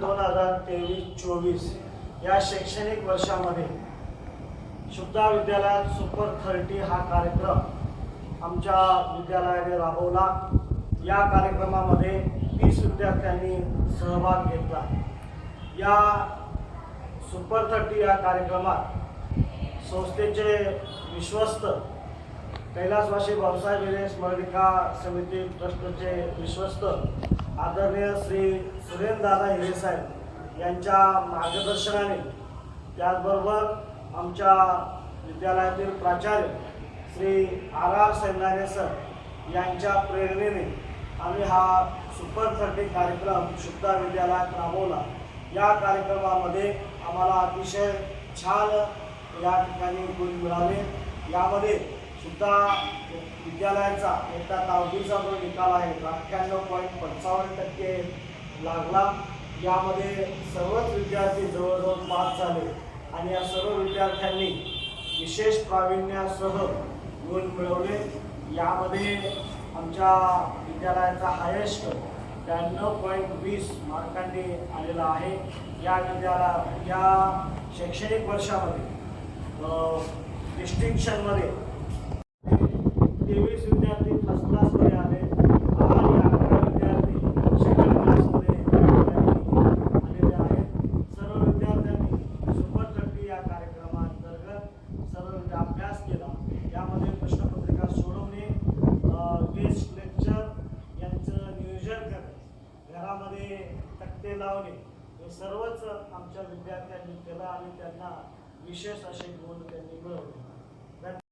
दोन हजार तेवीस चोवीस या शैक्षणिक वर्षामध्ये शुद्धा विद्यालयात सुपर थर्टी हा कार्यक्रम आमच्या विद्यालयाने राबवला. या कार्यक्रमामध्ये वीस विद्यार्थ्यांनी सहभाग घेतला. या सुपर थर्टी या कार्यक्रमात संस्थेचे विश्वस्त कैलासवासी भाऊसाहेब हिरे स्मरणिका समिती ट्रस्टचे विश्वस्त आदरणीय श्री सुरेंद्रदादा हिरे साहेब यांच्या मार्गदर्शनाने त्याचबरोबर आमच्या विद्यालयातील प्राचार्य Shri R R Sainare sir यांच्या प्रेरणेने आम्ही हा सुपर थर्टी कार्यक्रम शुद्धा विद्यालयात राबवला. या कार्यक्रमामध्ये आम्हाला अतिशय छान या ठिकाणी गुण मिळाले. यामध्ये सुद्धा विद्यालयाचा एकदा दहावीचा जो निकाल आहे अठ्ठ्याण्णव पॉईंट पंचावन्न टक्के लागला. यामध्ये सर्वच विद्यार्थी जवळजवळ पास झाले. आणि या सर्व विद्यार्थ्यांनी विशेष प्रावीण्यासह गुण मिळवले. यामध्ये आमच्या विद्यालयाचा हायेस्ट ब्याण्णव पॉईंट वीस मार्कांनी आलेला आहे. या विद्यालया या शैक्षणिक वर्षामध्ये डिस्टिंक्शनमध्ये तेवीस विद्यार्थी फर्स्ट क्लासमध्ये आले आणि अकरा विद्यार्थी सेकंड क्लासमध्ये आलेले आहेत सर्व विद्यार्थ्यांनी सुपर थर्टी या कार्यक्रमांतर्गत सर्व विद्या- अभ्यास केला यामध्ये प्रश्नपत्रिका सोडवणे गेस्ट लेक्चर सृजन करणे घरामध्ये तक्ते लावणे हे सर्वच आमच्या विद्यार्थ्यांनी केलं आणि त्यांना विशेष असे गुण त्यांनी मिळवले.